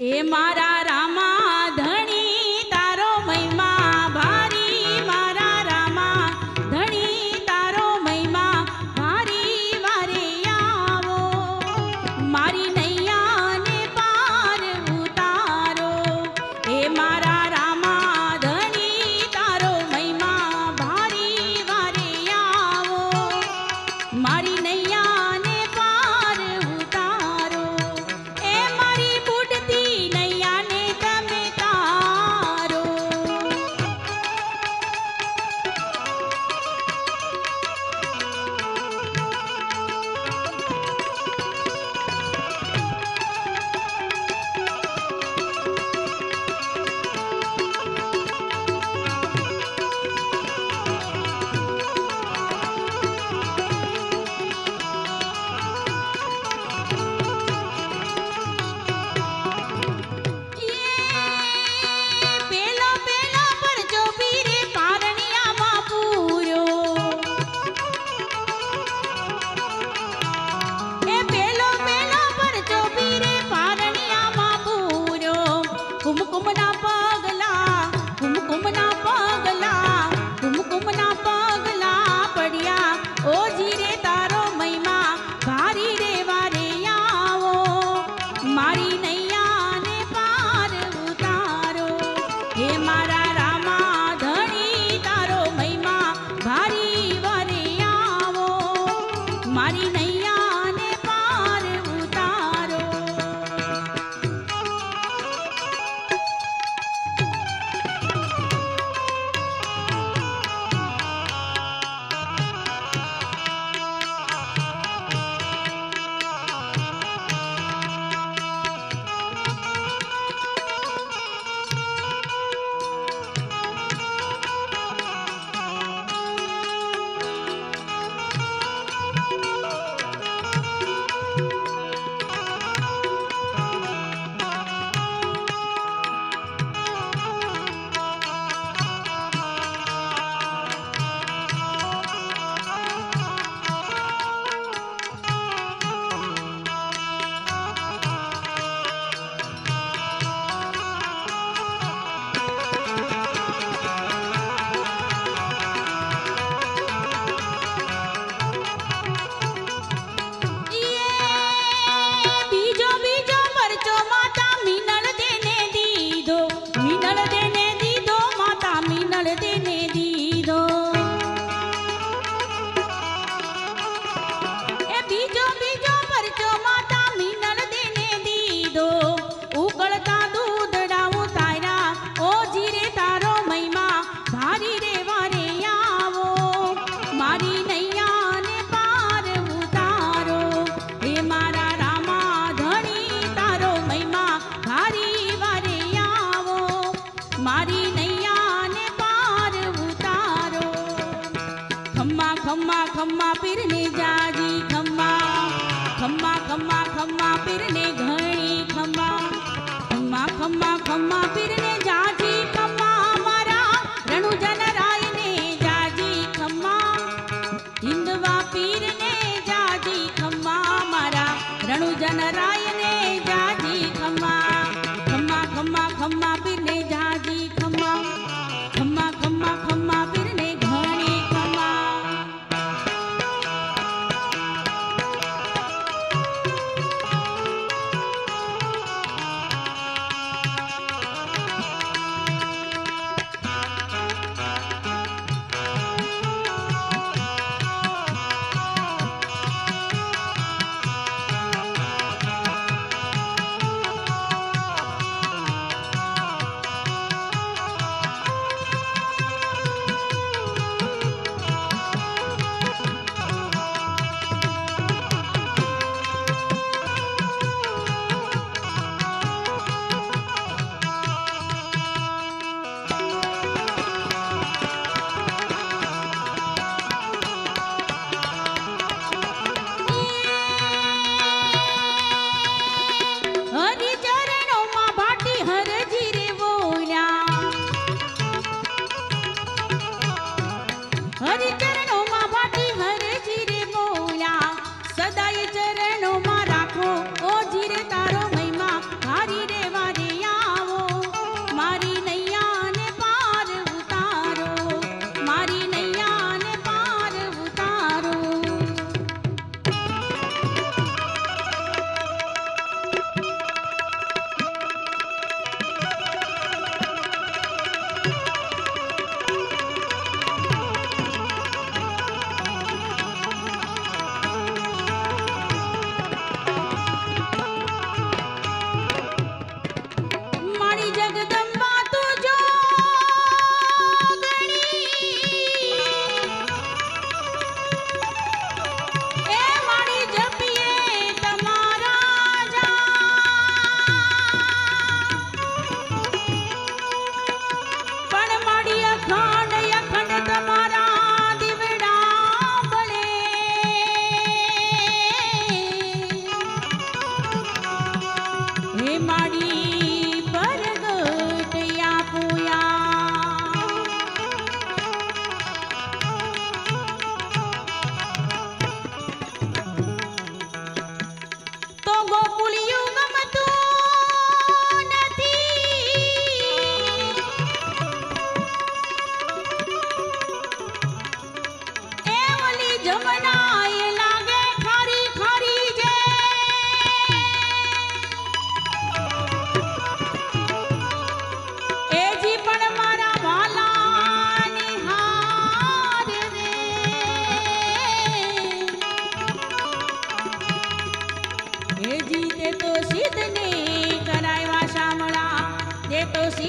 એ મારા રામા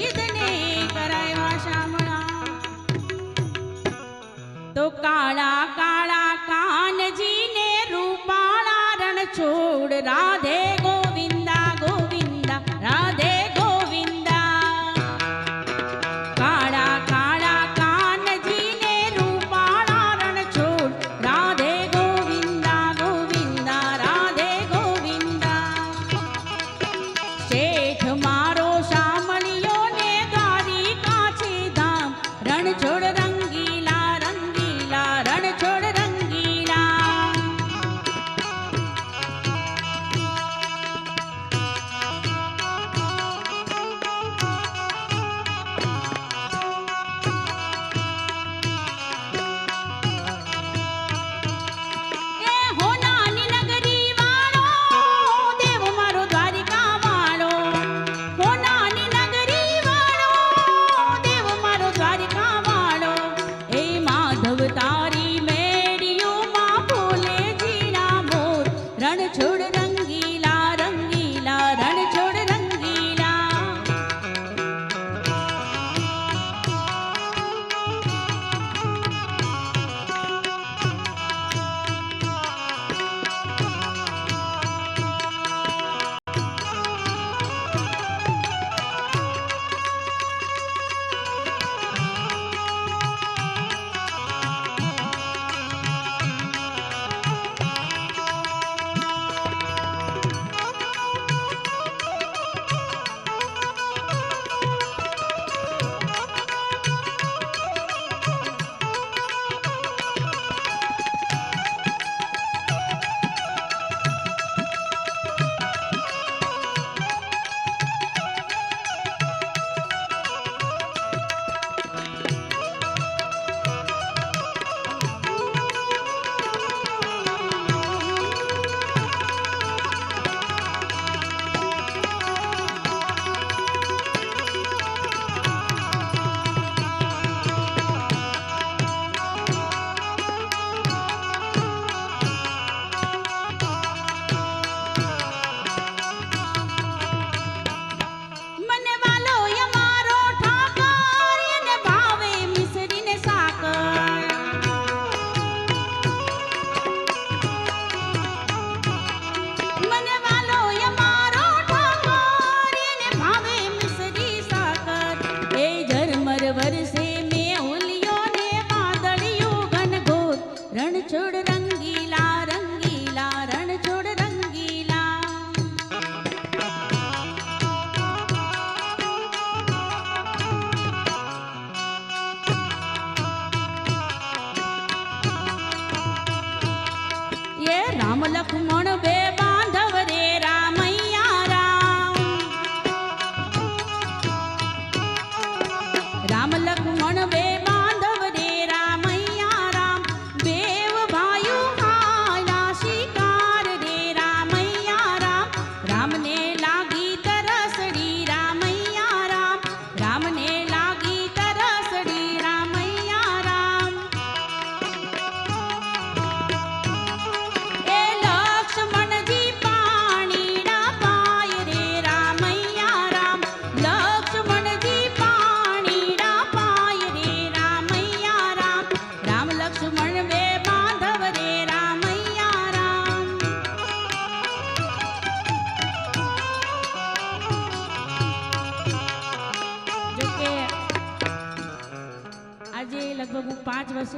ગીતને કરાવ્યા શામળા. તો કાળા કાળા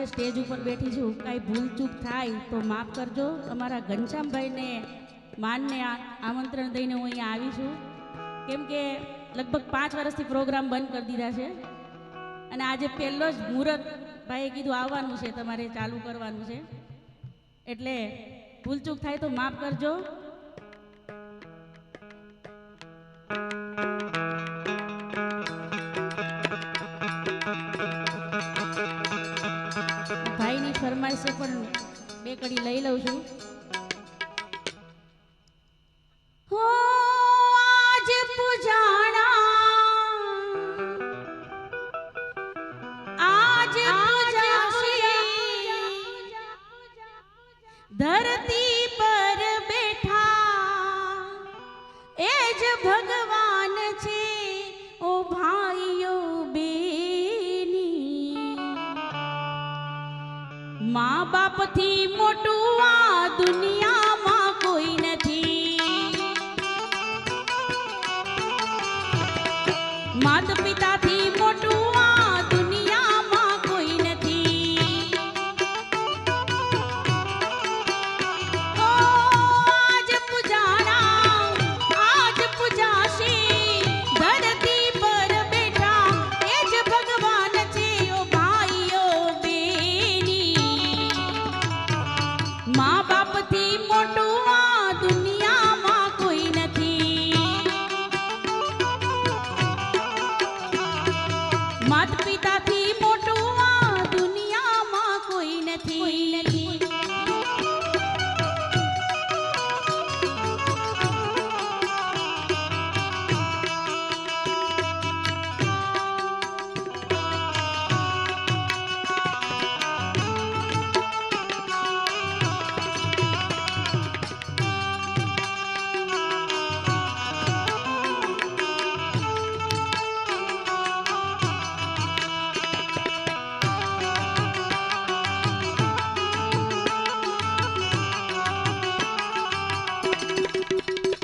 જે સ્ટેજ ઉપર બેઠી છું. કાંઈ ભૂલચૂક થાય તો માફ કરજો. અમારા ઘનશ્યામભાઈને, માનને આમંત્રણ દઈને હું અહીંયા આવી છું. કેમ લગભગ પાંચ વર્ષથી પ્રોગ્રામ બંધ કરી દીધા છે. અને આજે પહેલો જ મુહૂર્ત ભાઈએ કીધું આવવાનું છે, તમારે ચાલુ કરવાનું છે. એટલે ભૂલચૂક થાય તો માફ કરજો. Thank you. મળશે પણ બે કડી લઈ લઉં છું. બાપથી મોટું આ દુનિયામાં